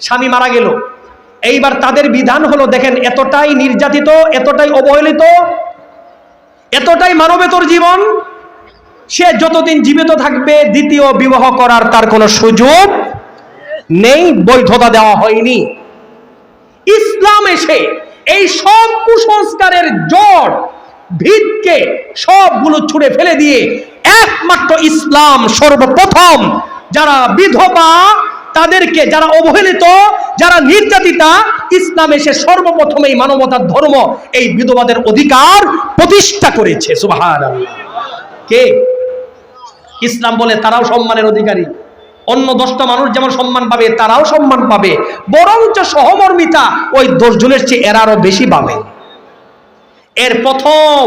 স্বামী মারা গেল। এইবার তাদের বিধান হলো, দেখেন, এতটাই নির্যাতিত, এতটাই অবহেলিত, এতটাই মানবেতর জীবন, সে যতদিন জীবিত থাকবে, দ্বিতীয় বিবাহ করার তার কোনো সুযোগ নেই, বৈধতা দেওয়া হয়নি। ইসলাম এসে এই সব কুসংস্কারের জড় ভিতকে সবগুলো ছুঁড়ে ফেলে দিয়ে একমাত্র ইসলাম সর্বপ্রথম, যারা বিধবা তাদেরকে যারা অবহেলিত, যারা নির্যাতিতা, ইসলাম এসে সর্বপ্রথম এই মানবতার ধর্ম, এই বিধবাদের অধিকার প্রতিষ্ঠা করেছে সুবাহান কে? ইসলাম বলে তারাও সম্মানের অধিকারী। অন্য দশটা মানুষ যেমন সম্মান পাবে, তারাও সম্মান পাবে। বরঞ্চ সহমর্মিতা ওই দশজনের চেয়ে এরা আরও বেশি পাবে। এর প্রথম,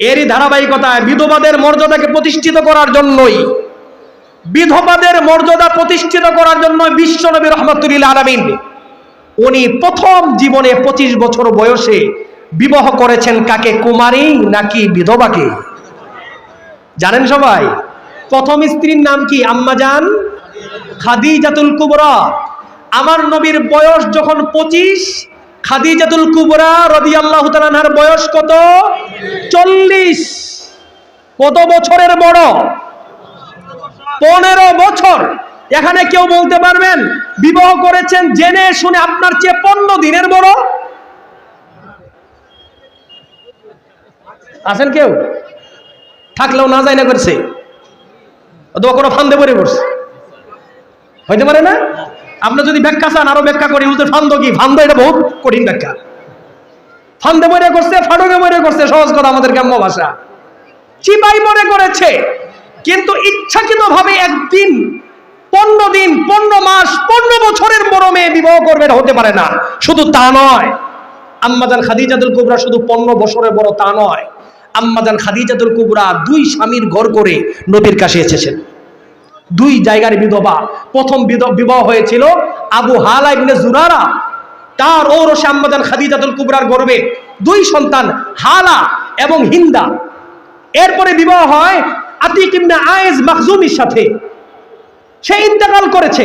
এরই ধারাবাহিকতায় বিধবাদের মর্যাদাকে প্রতিষ্ঠিত করার জন্যই বিধবাদের মর্যাদা প্রতিষ্ঠিত করার জন্য বিশ্বনবী রহমতুল্লাহ আলমিন উনি প্রথম জীবনে পঁচিশ বছর বয়সে বিবাহ করেছেন কাকে? কুমারী নাকি বিধবাকে? জানেন সবাই, প্রথম স্ত্রীর নাম কি? আম্মাজান খাদিজাতুল কুবরা। আমার নবীর বয়স যখন পঁচিশ, খাদিজাতুল কুবরা রবি আল্লাহ বয়স কত? চল্লিশ। কত বছরের বড়? পনেরো বছর। এখানে কেউ বলতে পারবেন, বিবাহ করেছেন, জেনে শুনে আপনার চেয়ে পনেরো দিনের বড়। আছেন কেউ? থাকলেও না যায় না করছে। কোনো ফান্দে পড়ে পড়ছে। হইতে পারে না? আপনি যদি ব্যাখ্যা চান, আরও ব্যাখ্যা করি। বলতে ফান্দ কি? ফান্দ এটা বহুত কঠিন ব্যাখ্যা। ফান্দে মরে করছে ফাটকে মরে করছে, সহজ কথা আমাদের গ্রাম্য ভাষা। চিপাই মরে করেছে। কিন্তু ইচ্ছাকৃত ভাবে একদিন, পনেরো দিন, পনেরো মাস, পনেরো বছরের বড় মেয়ে বিবাহ করবে হতে পারে না। শুধু তা নয়, আম্মাজান খাদিজাতুল কুবরা শুধু পনেরো বছরের বড় তা নয়, আম্মাজান খাদিজাতুল কুবরা দুই স্বামীর ঘর করে নবীর কাছে এসেছেন। দুই জায়গার বিধবা। প্রথম বিবাহ হয়েছিল আবু হালা ইবনে জুরারা। তার ঔরসে আম্মাজান খাদিজাতুল কুবরার গর্বে দুই সন্তান, হালা এবং হিন্দা। এরপরে বিবাহ হয় আতিক ইবনে আয়েজ মাখজুমির সাথে। সে ইন্তেকাল করেছে।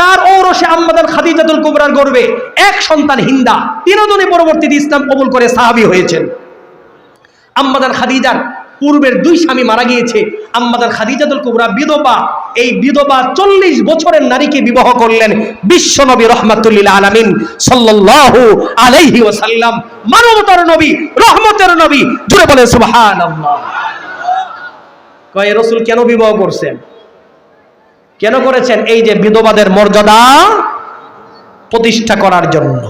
তার ঔরসে আম্মাদান খাদিজাতুল কুবরার গর্বে এক সন্তান হিন্দা পরবর্তীতে ইসলাম কবুল করে সাহাবী হয়েছেন। খাদিজার পূর্বের দুই স্বামী মারা গিয়েছে। খাদিজাতুল কুবরা বিধবা, এই বিধবা চল্লিশ বছরের নারীকে বিবাহ করলেন বিশ্বনবী আলামিন সাল্লাল্লাহু আলাইহি মানবতার নবী, রহমতের নবী, জুড়ে বলে সুবহানাল্লাহ। কয় রসুল কেন বিবাহ করছেন? কেন করেছেন? এই যে বিধবাদের মর্যাদা প্রতিষ্ঠা করার জন্য।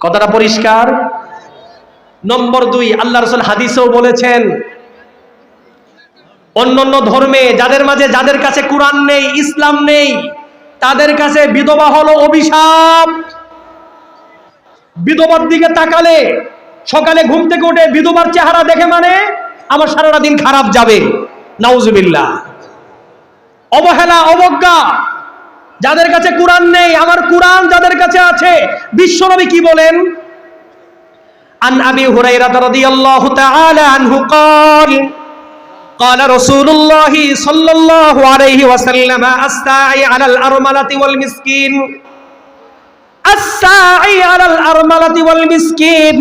কথাটা পরিষ্কার? নম্বর দুই, আল্লাহ রসুল হাদিসেও বলেছেন, অন্যান্য ধর্মে যাদের মাঝে যাদের কাছে কোরআন নেই, ইসলাম নেই, তাদের কাছে বিধবা হলো অভিশাপ। বিধবার দিকে তাকালে সকালে ঘুম থেকে উঠে বিধবার চেহারা দেখে মানে আমার সারাটা দিন খারাপ যাবে নাউজুবিল্লাহ অবহেলা অবজ্ঞা যাদের কাছে কোরআন নেই আমার কোরআন যাদের কাছে আছে বিশ্বনবী কি বলেন عن أبي هريرة رضي الله تعالى عنه قال قال رسول الله صلى الله عليه وسلم الساعي على الأرملة والمسكين الساعي على الأرملة والمسكين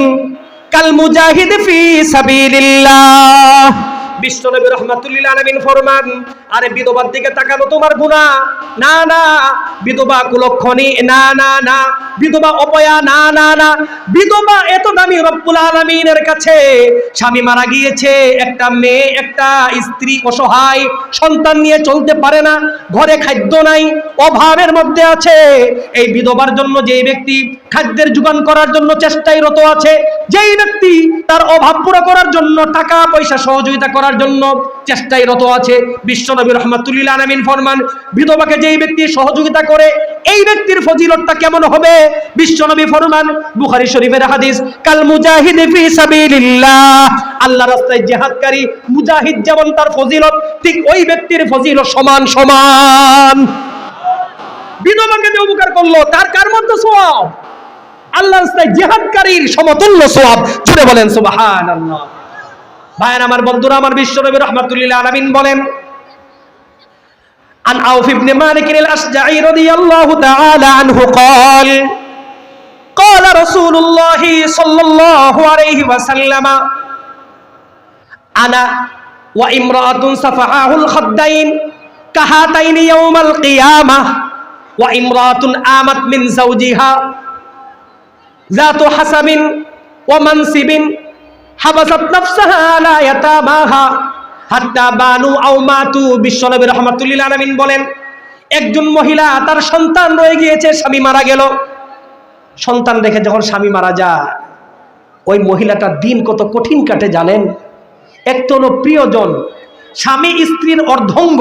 কাল মুজাহিদ ফি সাবিলিল্লাহ। বিশ্বনবী রহমাতুল্লিল আলমিন ফরমান আরে বিধবার দিকে তাকানো তোমার গুণা। না না, বিধবা কুলক্ষণী, না না না, বিধবা অপয়া, না না না, বিধবা এত দামি রব্বুল আলমিনের কাছে। স্বামী মারা গিয়েছে, একটা মেয়ে, একটা স্ত্রী অসহায়, সন্তান নিয়ে চলতে পারে না, ঘরে খাদ্য নাই, অভাবের মধ্যে আছে। এই বিধবার জন্য যেই ব্যক্তি খাদ্যের যোগান করার জন্য চেষ্টায় রত আছে, যেই ব্যক্তি তার অভাব পুরো করার জন্য টাকা পয়সা সহযোগিতা করার জন্য চেষ্টায় রত আছে, বিশ্বনবী রহমাতুল্লিল আলমিন ফরমান, বিধবাকে যেই ব্যক্তি সহযোগিতা করে, এই ব্যক্তির ফজিলতটা কেমন হবে? বিশ্বনবী ফরমান, বুখারী শরীফের হাদিস, কাল মুজাহিদ ফি সাবিলিল্লাহ। আল্লাহ রাস্তায় জিহাদকারী মুজাহিদ যেমন তার ফজিলত, ঠিক ওই ব্যক্তির ফজিলত সমান সমান। বিধবাকে যে উপকার করল, তার কার মধ্যে সোয়াব? আল্লাহ রাস্তায় জিহাদকারীর সমতুল্য সোয়াব। জুড়ে বলেন, সুবহানাল্লাহ। ভাইয়ের, আমার বন্ধুরা, আমার বিশ্বনবী রহমাতুল্লিল আলামিন বলেন عن عوف بن مالك الأشجعي رضي الله تعالى عنه قال قال رسول الله صلى الله عليه وسلم أنا وامرأة صفحاه الخدين كهاتين يوم القيامة وامرأة آمت من زوجها ذات حسب ومنصب حبست نفسها على يتاماها হাত্তা বানু আও মাতু বিশ্বনবী রহমাতুল্লিল আলামিন বলেন, একজন মহিলা, তার সন্তান রয়ে গিয়েছে, স্বামী মারা গেল। সন্তান রেখে যখন স্বামী মারা যায়, ওই মহিলাটার দিন কত কঠিন কাটে জানেন? এক তো হলো প্রিয়জন, স্বামী স্ত্রীর অর্ধঙ্গ,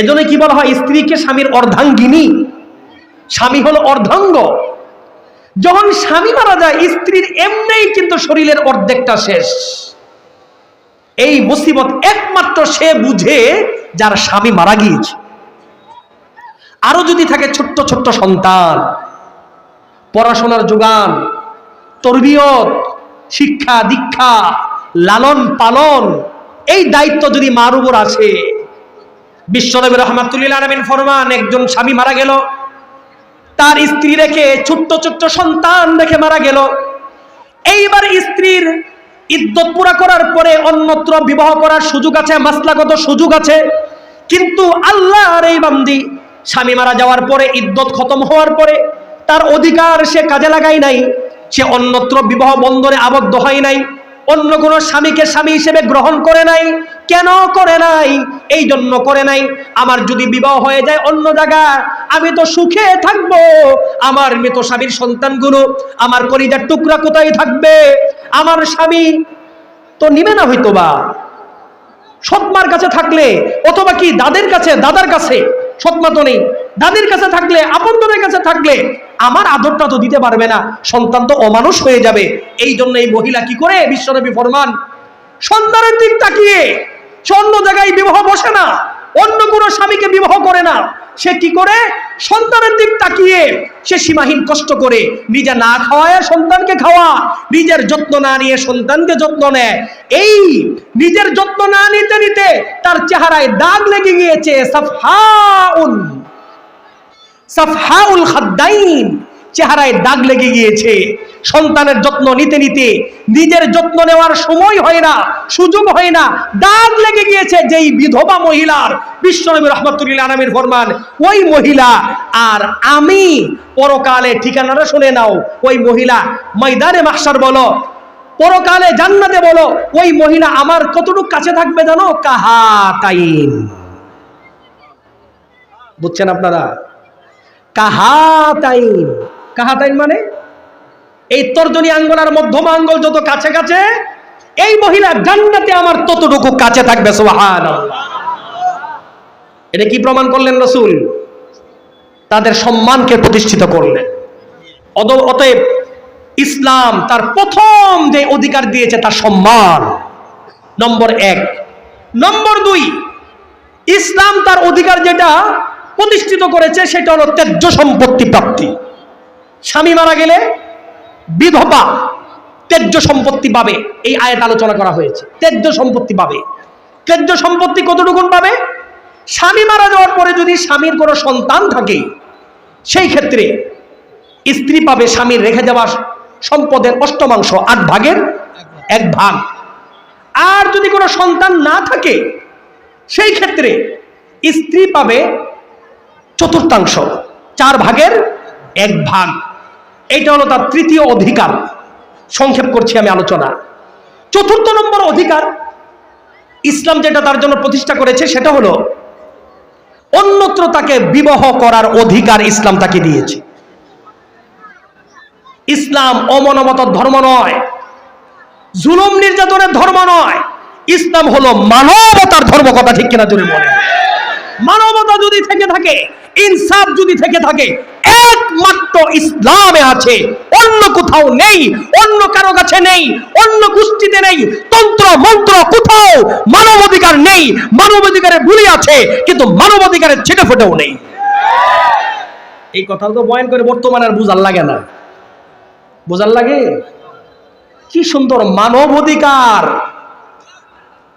এজন্য কি বলা হয়, স্ত্রীকে স্বামীর অর্ধাঙ্গিনী। স্বামী হলো অর্ধাঙ্গ। যখন স্বামী মারা যায়, স্ত্রীর এমনিই কিন্তু শরীরের অর্ধেকটা শেষ। এই মুসিবত একমাত্র সে বুঝে যার স্বামী মারা গিয়েছে। আরও যদি থাকে ছোট্ট ছোট্ট সন্তান, পড়াশোনার যোগান, তরবিয়ত, শিক্ষা, দীক্ষা, লালন পালন, এই দায়িত্ব যদি মার উপর আছে, বিশ্বনবী রহমাতুল্লিল আলমিন ফরমান, একজন স্বামী মারা গেল, তার স্ত্রী রেখে ছোট্ট ছোট্ট সন্তান রেখে মারা গেল, এইবার স্ত্রীর ইদ্যত পুরা করার পরে অন্যত্র বিবাহ করার সুযোগ আছে, মাসলাগত সুযোগ আছে। কিন্তু আল্লাহর এই বান্দি স্বামী মারা যাওয়ার পরে, ইদ্যত খতম হওয়ার পরে তার অধিকার সে কাজে লাগাই নাই, সে অন্যত্র বিবাহ বন্ধনে আবদ্ধ হয় নাই, অন্য কোনো স্বামীকে স্বামী হিসেবে গ্রহণ করে নাই। কেন করে নাই? এই জন্য করে নাই। আমার যদি বিবাহ হয়ে যায় অন্য জায়গা আমি তো সুখে থাকব। আমার মৃত স্বামীর সন্তানগুলো, আমার কলিজার টুকরা কোথায় থাকবে? আমার স্বামী তো নিবে না হয়তো বা সৎমার কাছে থাকলে অথবা কি দাদের কাছে, দাদার কাছে? সৎমা তো নেই। দাদির কাছে থাকলে, আপনজনের কাছে থাকলে আমার আদরটা তো দিতে পারবে না। সন্তান তো অমানুষ হয়ে যাবে। এই জন্য এই মহিলা কি করে? বিশ্বনবী ফরমান, সন্তানের দিক তাকিয়ে সে অন্য জায়গায় বিবাহ বসে না, অন্য কোনো স্বামীকে বিবাহ করে না। সে কি করে? সন্তানের দিক তাকিয়ে সে সীমাহীন কষ্ট করে নিজে না খাওয়ায় সন্তানকে খাওয়া, নিজের যত্ন না নিয়ে সন্তানকে যত্ন নেয়। এই নিজের যত্ন না নিতে নিতে তার চেহারায় দাগ লেগে গিয়েছে সাফহাউল সাফহাউল খাদ্দাইন। চেহারায় দাগ লেগে গিয়েছে। সন্তানের যত্ন নিতে নিতে নিজের যত্ন নেওয়ার সময় হয় না, সুযোগ হয় না। দাগ লেগে গিয়েছে যেই বিধবা মহিলার। বিশ্বনবী রহমতুল্লাহ আলমীর ফরমান, ওই মহিলা, আর আমি পরকালে ঠিকানাটা শুনে নাও। ওই মহিলা, ময়দানে মাসার বলো, পরকালে জান্নাতে বলো, ওই মহিলা আমার কতটুকু কাছে থাকবে জানো? কাহা তাইন বুঝছেন আপনারা? কাহা কাহাতাইন কাহাতাইন মানে? এই তর্জনী আঙ্গুল আর মধ্যম আঙ্গুল যত কাছে কাছে, এই মহিলা জান্নাতে আমার ততটুকু কাছে থাকবে সুবহান এটা কি প্রমাণ করলেন রসুল? তাদের সম্মানকে প্রতিষ্ঠিত করলেন। অত- অতএব ইসলাম তার প্রথম যে অধিকার দিয়েছে, তার সম্মান। নম্বর এক। নম্বর দুই, ইসলাম তার অধিকার যেটা প্রতিষ্ঠিত করেছে, সেটা হলো ত্যায্য সম্পত্তি প্রাপ্তি। স্বামী মারা গেলে বিধবা ত্যায্য সম্পত্তি পাবে, এই আয়াত আলোচনা করা হয়েছে। ত্যায্য সম্পত্তি পাবে। ত্যায্য সম্পত্তি কতটুকুন পাবে? স্বামী মারা যাওয়ার পরে যদি স্বামীর কোনো সন্তান থাকে, সেই ক্ষেত্রে স্ত্রী পাবে স্বামীর রেখে যাওয়া সম্পদের অষ্টমাংশ আট ভাগের এক ভাগ। আর যদি কোনো সন্তান না থাকে, সেই ক্ষেত্রে স্ত্রী পাবে চতুর্থাংশ, চার ভাগের এক ভাগ। এটা হলো তার তৃতীয় অধিকার। সংক্ষেপ করছি আমি আলোচনা। চতুর্থ নম্বর অধিকার, ইসলাম যেটা তার জন্য প্রতিষ্ঠা করেছে, সেটা হলো অন্যত্র তাকে বিবাহ করার অধিকার ইসলাম তাকে দিয়েছে। ইসলাম অমনমতার ধর্ম নয়, জুলুম নির্যাতনের ধর্ম নয়, ইসলাম হলো মানবতার ধর্ম কথা ঠিক কিনা মানবতা যদি থেকে থাকে, ইনসাফ যদি থেকে থাকে একমাত্র ইসলামে আছে। অন্য কোথাও নেই, অন্য কারও কাছে নেই, অন্য গোষ্ঠীতে নেই, তন্ত্র, মন্ত্র কোথাও মানবাধিকার নেই মানবাধিকারের ভুলি আছে, কিন্তু মানবাধিকারের ছেটে নেই। এই কথা তো বয়ান করে, বর্তমানে আর বুঝার লাগে না। বোঝার লাগে? কি সুন্দর মানব অধিকার।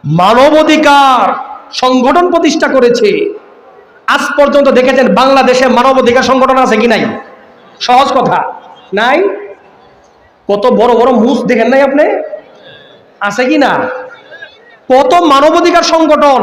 মানব অধিকার সংগঠন প্রতিষ্ঠা করেছে। আজ পর্যন্ত দেখেছেন বাংলাদেশে মানবাধিকার সংগঠন আছে কি নাই? সহজ কথা। নাই? কত বড় বড় মুস দেখেন নাই আপনি? আছে কি না? কত মানবাধিকার সংগঠন